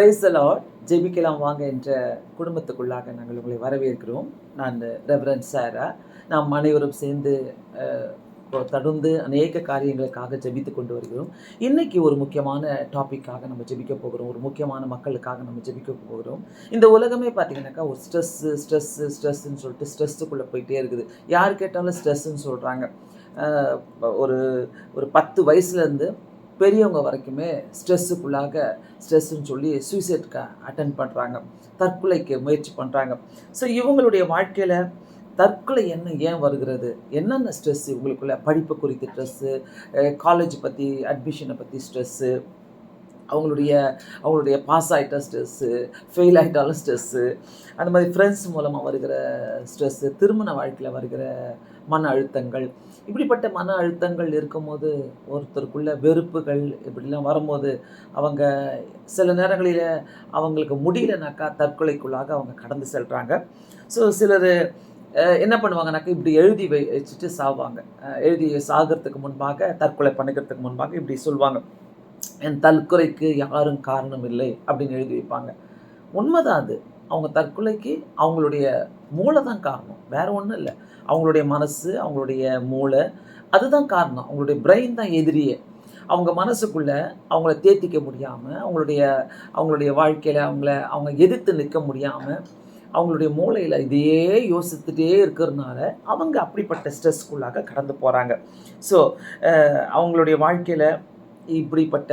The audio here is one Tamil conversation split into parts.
பிரைசலாட் ஜெபிக்கலாம் வாங்க என்ற குடும்பத்துக்குள்ளாக நாங்கள் உங்களை வரவேற்கிறோம். நான் ரெவரன் சாரா நாம் அனைவரும் சேர்ந்து தொடர்ந்து அநேக காரியங்களுக்காக ஜெபித்து கொண்டு வருகிறோம். இன்னைக்கு ஒரு முக்கியமான டாப்பிக்காக நம்ம ஜெபிக்க போகிறோம். ஒரு முக்கியமான மக்களுக்காக நம்ம ஜெபிக்க போகிறோம். இந்த உலகமே பார்த்தீங்கன்னாக்கா ஒரு ஸ்ட்ரெஸ்ஸு ஸ்ட்ரெஸ்ஸு ஸ்ட்ரெஸ்ஸுன்னு சொல்லிட்டு ஸ்ட்ரெஸ்ஸுக்குள்ளே போயிட்டே இருக்குது. யார் கேட்டாலும் ஸ்ட்ரெஸ்ஸுன்னு சொல்கிறாங்க ஒரு ஒரு பத்து வயசுலேருந்து பெரியவங்க வரைக்குமே ஸ்ட்ரெஸ்ஸுக்குள்ளாக ஸ்ட்ரெஸ்ஸுன்னு சொல்லி சூசைட்க்கு அட்டன் பண்ணுறாங்க தற்கொலைக்கு முயற்சி பண்ணுறாங்க ஸோ இவங்களுடைய வாழ்க்கையில் தற்கொலை என்ன ஏன் வருகிறது? என்னென்ன ஸ்ட்ரெஸ்ஸு இவங்களுக்குள்ள? படிப்பு குறித்த ஸ்ட்ரெஸ்ஸு காலேஜ் பற்றி அட்மிஷனை பற்றி ஸ்ட்ரெஸ்ஸு அவங்களுடைய அவங்களுடைய பாஸ் ஆகிட்ட ஸ்ட்ரெஸ்ஸு ஃபெயில் ஆகிட்டாலும் ஸ்ட்ரெஸ்ஸு அந்த மாதிரி ஃப்ரெண்ட்ஸ் மூலமாக வருகிற ஸ்ட்ரெஸ்ஸு திருமண வாழ்க்கையில் வருகிற மன அழுத்தங்கள். இப்படிப்பட்ட மன அழுத்தங்கள் இருக்கும்போது ஒருத்தருக்குள்ள வெறுப்புகள் இப்படிலாம் வரும்போது அவங்க சில நேரங்களில் அவங்களுக்கு முடியலனாக்கா தற்கொலைக்குள்ளாக அவங்க கடந்து செல்கிறாங்க ஸோ சிலர் என்ன பண்ணுவாங்கனாக்கா இப்படி எழுதி வை வச்சுட்டு சாவாங்க எழுதி சாகிறதுக்கு முன்பாக தற்கொலை பண்ணிக்கிறதுக்கு முன்பாக இப்படி சொல்லுவாங்க. என் தற்கொலைக்கு யாரும் காரணம் இல்லை அப்படின்னு எழுதி வைப்பாங்க. உண்மைதான் அது. அவங்க தற்கொலைக்கு அவங்களுடைய மூளை தான் காரணம். வேறு ஒன்றும் இல்லை. அவங்களுடைய மனசு அவங்களுடைய மூளை அதுதான் காரணம். அவங்களுடைய பிரெயின் தான் எதிரியே. அவங்க மனசுக்குள்ளே அவங்கள தேத்திக்க முடியாமல் அவங்களுடைய அவங்களுடைய வாழ்க்கையில் அவங்கள அவங்க எதிர்த்து நிற்க முடியாமல் அவங்களுடைய மூளையில் இதையே யோசித்துட்டே இருக்கிறதுனால அவங்க அப்படிப்பட்ட ஸ்ட்ரெஸ்க்குள்ளாக கடந்து போகிறாங்க ஸோ அவங்களுடைய வாழ்க்கையில் இப்படிப்பட்ட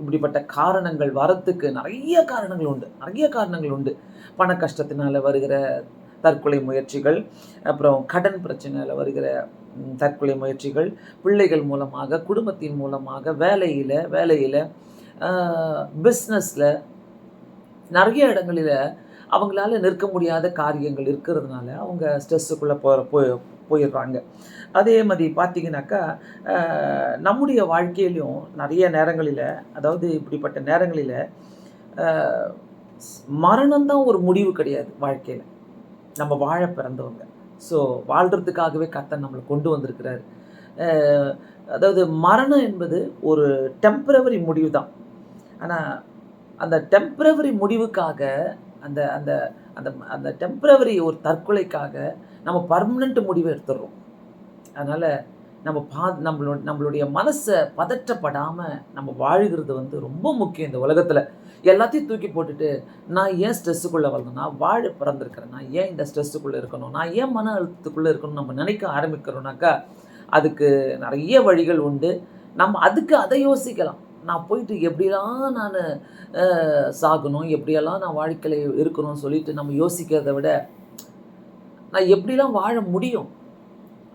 இப்படிப்பட்ட காரணங்கள் வரத்துக்கு நிறைய காரணங்கள் உண்டு. நிறைய காரணங்கள் உண்டு. பண கஷ்டத்தினால வருகிற தற்கொலை முயற்சிகள் அப்புறம் கடன் பிரச்சனையில் வருகிற தற்கொலை முயற்சிகள் பிள்ளைகள் மூலமாக குடும்பத்தின் மூலமாக வேலையில் வேலையில் பிஸ்னஸில் நிறைய இடங்களில் அவங்களால நிற்க முடியாத காரியங்கள் இருக்கிறதுனால அவங்க ஸ்ட்ரெஸ்ஸுக்குள்ளே போகிற போய் போயிடுறாங்க. அதே மாதிரி பார்த்தீங்கன்னாக்கா நம்முடைய வாழ்க்கையிலையும் நிறைய நேரங்களில் அதாவது இப்படிப்பட்ட நேரங்களில் மரணம்தான் ஒரு முடிவு கிடையாது வாழ்க்கையில். நம்ம வாழ பிறந்தவங்க. ஸோ வாழ்கிறதுக்காகவே கத்தன் நம்மளை கொண்டு வந்திருக்கிறாரு. அதாவது மரணம் என்பது ஒரு டெம்பரவரி முடிவு தான் ஆனால் அந்த டெம்பரவரி முடிவுக்காக அந்த அந்த அந்த அந்த டெம்பரவரி ஒரு தற்கொலைக்காக நம்ம பர்மனெண்ட் முடிவை எடுத்துடுறோம். அதனால் நம்ம பா நம்மளோட நம்மளுடைய மனசை பதற்றப்படாமல் நம்ம வாழ்கிறது வந்து ரொம்ப முக்கியம் இந்த உலகத்தில். எல்லாத்தையும் தூக்கி போட்டுட்டு நான் ஏன் ஸ்ட்ரெஸ்ஸுக்குள்ளே வரணும் நான் வாழ பிறந்திருக்கிறேன். நான் ஏன் இந்த ஸ்ட்ரெஸ்ஸுக்குள்ளே இருக்கணும்? நான் ஏன் மன அழுத்தத்துக்குள்ளே இருக்கணும் நம்ம நினைக்க ஆரம்பிக்கிறோம்னாக்கா அதுக்கு நிறைய வழிகள் உண்டு. நம்ம அதுக்கு அதை யோசிக்கலாம். நான் போயிட்டு எப்படிலாம் நான் சாகணும் எப்படியெல்லாம் நான் வாழ்க்கையில் இருக்கணும்னு சொல்லிட்டு நம்ம யோசிக்கிறத விட நான் எப்படிலாம் வாழ முடியும்?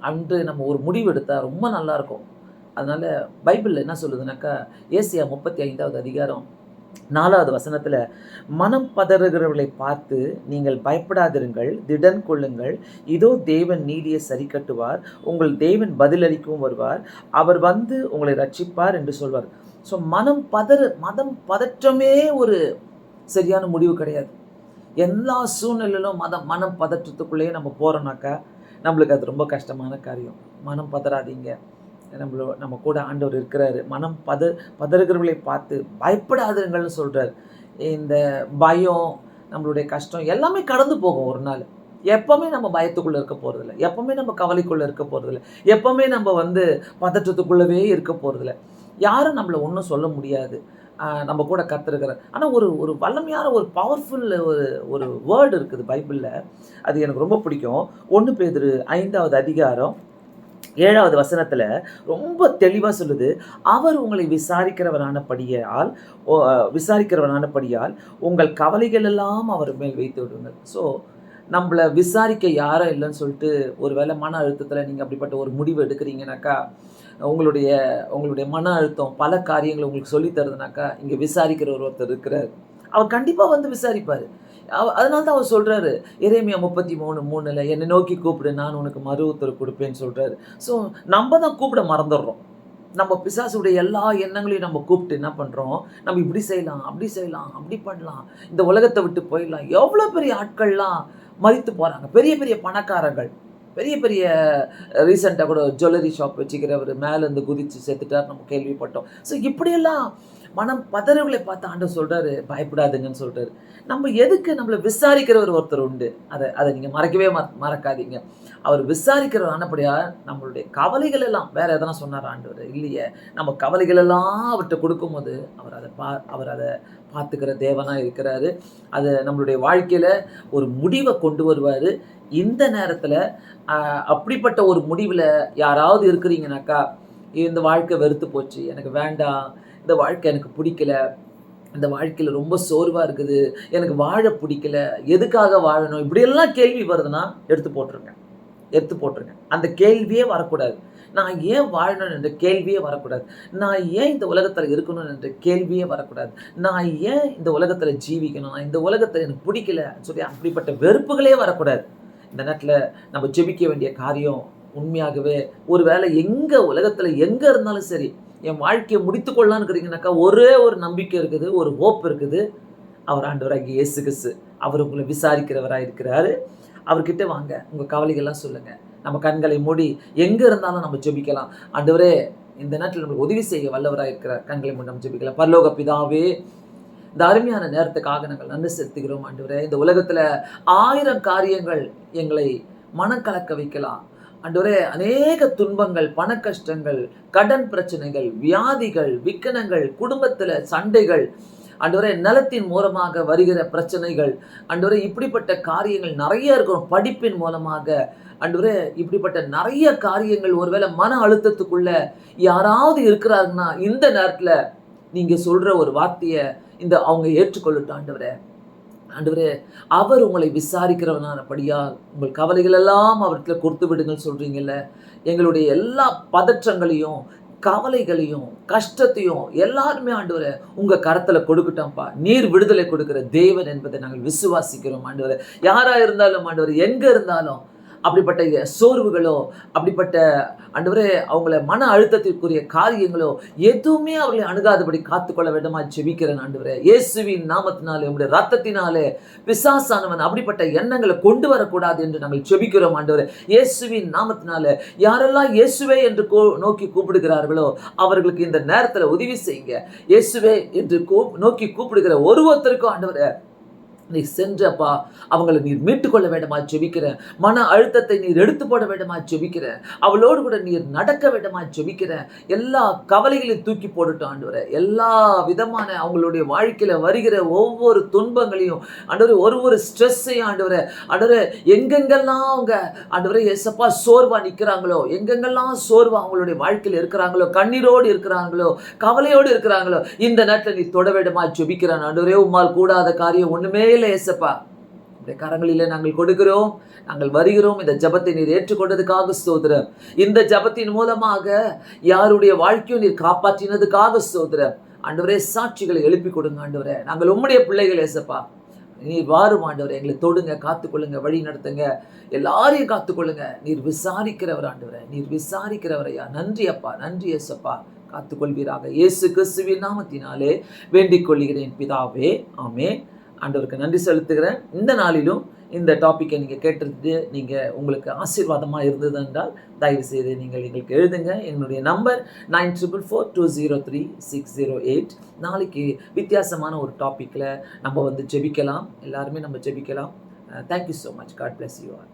அன்று நம்ம ஒரு முடிவு எடுத்தால் ரொம்ப நல்லாயிருக்கும். அதனால் பைபிளில் என்ன சொல்லுதுனாக்கா ஏசியா முப்பத்தி ஐந்தாவது அதிகாரம் நாலாவது வசனத்தில் மனம் பதறுகிறவர்களை பார்த்து நீங்கள் பயப்படாதிருங்கள் திடன் கொள்ளுங்கள். இதோ தேவன் நீதியை சரி கட்டுவார் உங்கள் தேவன் பதிலளிக்கவும் வருவார். அவர் வந்து உங்களை ரட்சிப்பார் என்று சொல்வார். ஸோ மனம் பதறு மதம் பதற்றமே ஒரு சரியான முடிவு கிடையாது. எல்லா சூழ்நிலையிலும் மதம் மனம் பதற்றத்துக்குள்ளேயே நம்ம போகிறோம்னாக்கா நம்மளுக்கு அது ரொம்ப கஷ்டமான காரியம். மனம் பதறாதீங்க. நம்மளோ நம்ம கூட ஆண்டவர் இருக்கிறாரு. மனம் பத பதறுகிறவர்களை பார்த்து பயப்படாதுங்கள்னு சொல்கிறார் இந்த பயம் நம்மளுடைய கஷ்டம் எல்லாமே கடந்து போகும் ஒரு நாள். எப்போவுமே நம்ம பயத்துக்குள்ளே இருக்க போகிறதில்ல எப்போவுமே நம்ம கவலைக்குள்ளே இருக்க போகிறதில்ல எப்போவுமே நம்ம வந்து பதற்றத்துக்குள்ளவே இருக்க போகிறதில்ல யாரும் நம்மளை ஒன்றும் சொல்ல முடியாது. நம்ம கூட கற்றுருக்கிற ஆனால் ஒரு ஒரு வல்லமையான ஒரு பவர்ஃபுல் ஒரு ஒரு வேர்டு இருக்குது பைபிளில். அது எனக்கு ரொம்ப பிடிக்கும். ஒன்று பேதிரு ஐந்தாவது அதிகாரம் ஏழாவது வசனத்தில் ரொம்ப தெளிவாக சொல்லுது அவர் உங்களை விசாரிக்கிறவரானபடியால் ஓ, விசாரிக்கிறவரானபடியால் உங்கள் கவலைகள் எல்லாம் அவர் மேல் வைத்து விடுங்கள். ஸோ நம்மளை விசாரிக்க யாரும் இல்லைன்னு சொல்லிட்டு ஒரு வேளை மன அழுத்தத்தில் நீங்கள் அப்படிப்பட்ட ஒரு முடிவு எடுக்கிறீங்கனாக்கா உங்களுடைய உங்களுடைய மன அழுத்தம் பல காரியங்களை உங்களுக்கு சொல்லித் தருதுனாக்கா இங்கே விசாரிக்கிற ஒரு ஒருத்தர் இருக்கிறார். அவர் கண்டிப்பாக வந்து விசாரிப்பார். அதனால தான் அவர் சொல்கிறாரு இறைமையா முப்பத்தி மூணு மூணில் என்னை நோக்கி கூப்பிடு நான் உனக்கு மறு உத்தரவு கொடுப்பேன்னு சொல்கிறாரு ஸோ நம்ம தான் கூப்பிட மறந்துடுறோம். நம்ம பிசாசுடைய எல்லா எண்ணங்களையும் நம்ம கூப்பிட்டு என்ன பண்ணுறோம் நம்ம இப்படி செய்யலாம் அப்படி செய்யலாம் அப்படி பண்ணலாம் இந்த உலகத்தை விட்டு போயிடலாம். எவ்வளோ பெரிய ஆட்கள்லாம் மறித்து போகிறாங்க பெரிய பெரிய பணக்காரர்கள். பெரிய பெரிய ரீசெண்டாக கூட ஜுவல்லரி ஷாப் வச்சுக்கிறவர் மேலேருந்து குதித்து செத்துட்டார் நம்ம கேள்விப்பட்டோம். ஸோ இப்படியெல்லாம் மனம் பதறவங்களை பார்த்து ஆண்டவர் சொல்கிறாரு பயப்படாதுங்கன்னு சொல்கிறாரு நம்ம எதுக்கு நம்மளை விசாரிக்கிறவர் ஒருத்தர் உண்டு? அதை அதை நீங்கள் மறக்கவே மறக்காதீங்க. அவர் விசாரிக்கிறவர் ஆனப்படியா நம்மளுடைய கவலைகள் எல்லாம் வேற எதனா சொன்னார் ஆண்டவர்? இல்லையே. நம்ம கவலைகள் எல்லாம் அவர்கிட்ட கொடுக்கும்போது அவர் அதை பா அவர் அதை பார்த்துக்கிற தேவனாக இருக்கிறாரு. அது நம்மளுடைய வாழ்க்கையில் ஒரு முடிவை கொண்டு வருவார். இந்த நேரத்தில் அப்படிப்பட்ட ஒரு முடிவில் யாராவது இருக்கிறீங்கனாக்கா இந்த வாழ்க்கை வெறுத்து போச்சு எனக்கு வேண்டாம் இந்த வாழ்க்கை எனக்கு பிடிக்கல. இந்த வாழ்க்கையில் ரொம்ப சோர்வாக இருக்குது. எனக்கு வாழ பிடிக்கல. எதுக்காக வாழணும்? இப்படியெல்லாம் கேள்வி வருதுன்னா எடுத்து போட்டுருங்க. எடுத்து போட்டுருங்க. அந்த கேள்வியே வரக்கூடாது. நான் ஏன் வாழணும் என்ற கேள்வியே வரக்கூடாது. நான் ஏன் இந்த உலகத்தில் இருக்கணும் என்ற கேள்வியே வரக்கூடாது. நான் ஏன் இந்த உலகத்தில் ஜீவிக்கணும்? நான் இந்த உலகத்தில் எனக்கு பிடிக்கல சொல்லி அப்படிப்பட்ட வெறுப்புகளே வரக்கூடாது. இந்த நேரத்தில் நம்ம ஜெபிக்க வேண்டிய காரியம் உண்மையாகவே ஒருவேளை எங்கே உலகத்தில் எங்கே இருந்தாலும் சரி என் வாழ்க்கையை முடித்து கொள்ளலான்னு இருக்கிறீங்கனாக்கா ஒரே ஒரு நம்பிக்கை இருக்குது ஒரு ஹோப் இருக்குது. அவர் ஆண்டவராகி இயேசு கிசு அவர் உங்களை விசாரிக்கிறவராக இருக்கிறாரு அவர்கிட்ட வாங்க உங்கள் கவலைகள்லாம் சொல்லுங்கள் நம்ம கண்களை மூடி எங்கே இருந்தாலும் நம்ம ஜெபிக்கலாம். ஆண்டவரே இந்த நேரத்தில் நம்மளுக்கு உதவி செய்ய வல்லவராக இருக்கிறார் கண்களை மூடி நம்ம ஜெபிக்கலாம். பரலோக பிதாவே இந்த அருமையான நேரத்துக்காக நாங்கள் நன்றி செலுத்துகிறோம் ஆண்டவரே. இந்த உலகத்தில் ஆயிரம் காரியங்கள் எங்களை மனம் கலக்க வைக்கலாம். ஆண்டவரே அநேக துன்பங்கள் பண கஷ்டங்கள் கடன் பிரச்சனைகள் வியாதிகள் விக்கனங்கள் குடும்பத்தில் சண்டைகள் ஆண்டவரே நிலத்தின் மூலமாக வருகிற பிரச்சனைகள் ஆண்டவரே இப்படிப்பட்ட காரியங்கள் நிறைய இருக்கும் படிப்பின் மூலமாக. அன்றுவரே இப்படிப்பட்ட நிறைய காரியங்கள் ஒருவேளை மன அழுத்தத்துக்குள்ள யாராவது இருக்கிறாருன்னா இந்த நேரத்தில் நீங்கள் சொல்கிற ஒரு வார்த்தையை இந்த அவங்க ஏற்றுக்கொள்ளட்டும் ஆண்டவரே ஆண்டவரே அவர் உங்களை விசாரிக்கிறவனானபடியா உங்கள் கவலைகள் எல்லாம் அவர்கிட்ட கொடுத்து விடுங்கன்னு சொல்கிறீங்கல்ல எங்களுடைய எல்லா பதற்றங்களையும் கவலைகளையும் கஷ்டத்தையும் எல்லாருமே ஆண்டவரை உங்கள் கரத்தில் கொடுக்கட்டோம்ப்பா. நீர் விடுதலை கொடுக்கிற தேவன் என்பதை நாங்கள் விசுவாசிக்கிறோம் ஆண்டவரை. யாராக இருந்தாலும் ஆண்டவர் எங்கே இருந்தாலும் அப்படிப்பட்ட சோர்வுகளோ அப்படிப்பட்ட அன்றுவரே அவங்கள மன அழுத்தத்திற்குரிய காரியங்களோ எதுவுமே அவர்களை அணுகாதபடி காத்துக்கொள்ள வேண்டுமா? ஜெபிக்கிறேன் ஆண்டவரே. இயேசுவின் நாமத்தினாலே உங்களுடைய ரத்தத்தினாலே பிசாசானவன் அப்படிப்பட்ட எண்ணங்களை கொண்டு வரக்கூடாது என்று நாங்கள் ஜெபிக்கிறோம் ஆண்டவரே. இயேசுவின் நாமத்தினாலே யாரெல்லாம் இயேசுவே என்று நோக்கி கூப்பிடுகிறார்களோ அவர்களுக்கு இந்த நேரத்தில் உதவி செய்யுங்க. இயேசுவே என்று கூ நோக்கி கூப்பிடுகிற ஒருவருத்தருக்கும் ஆண்டவரே நீ சென்றப்பா. அவங்களை நீர் மீட்டுக்கொள்ள வேண்டுமா ஜெபிக்கிறேன் மன அழுத்தத்தை நீர் எடுத்து போட வேண்டுமா ஜெபிக்கிறேன் அவளோடு கூட நீர் நடக்க வேண்டுமா ஜெபிக்கிறேன் எல்லா கவலைகளையும் தூக்கி போட்டுட்டோம் ஆண்டவரே எல்லா விதமான அவங்களுடைய வாழ்க்கையில் வருகிற ஒவ்வொரு துன்பங்களையும் ஆண்டு ஒரு ஒரு ஸ்ட்ரெஸ்ஸையும் ஆண்டவரே ஆண்டு எங்கெங்கெல்லாம் அவங்க ஆண்டவரே எசப்பா சோர்வா நிற்கிறாங்களோ எங்கெங்கெல்லாம் சோர்வா அவங்களுடைய வாழ்க்கையில் இருக்கிறாங்களோ கண்ணீரோடு இருக்கிறாங்களோ கவலையோடு இருக்கிறாங்களோ இந்த நேரத்தில் நீ தொட வேண்டுமா ஜெபிக்கிறான். ஆண்டு உம்மால் கூடாத காரியம் ஒன்றுமே இல்லை ஏசப்பா உடைய கரங்களில் நாங்கள் கொடுக்கிறோம் நாங்கள் வருகிறோம் இந்த ஜபத்தை நீர் ஏற்றுக்கொண்டதுக்காக ஸ்தோத்திரம். இந்த ஜபத்தின் மூலமாக யாருடைய வாழ்க்கையும் நீர் காப்பாற்றினதுக்காக ஸ்தோத்திரம். ஆண்டவரே சாட்சிகளை எழுப்பி கொடுங்க ஆண்டவரே. நாங்கள் உம்முடைய பிள்ளைகள் ஏசப்பா நீர் வாரும் ஆண்டவரே எங்களை தொடுங்க காத்துக்கொள்ளுங்க வழி நடத்துங்க. எல்லாரையும் காத்துக்கொள்ளுங்க. நீர் விசாரிக்கிறவர் ஆண்டவரே நீர் விசாரிக்கிறவரையா நன்றி அப்பா நன்றி ஏசப்பா காத்துக்கொள்வீராக. இயேசு கிறிஸ்துவின் நாமத்தினாலே வேண்டிக் கொள்கிறேன். பிதாவே ஆமே ஆண்டவருக்கு நன்றி செலுத்துகிறேன். இந்த நாளிலும் இந்த டாப்பிக்கை நீங்கள் கேட்டிருந்து நீங்கள் உங்களுக்கு ஆசீர்வாதமாக இருந்தது என்றால் தயவு செய்து நீங்கள் எங்களுக்கு எழுதுங்க. என்னுடைய number nine triple four two zero three six zero eight. நாளைக்கு வித்தியாசமான ஒரு டாப்பிக்கில் நம்ம வந்து ஜெபிக்கலாம். எல்லாருமே நம்ம ஜெபிக்கலாம். Thank you so much God bless you R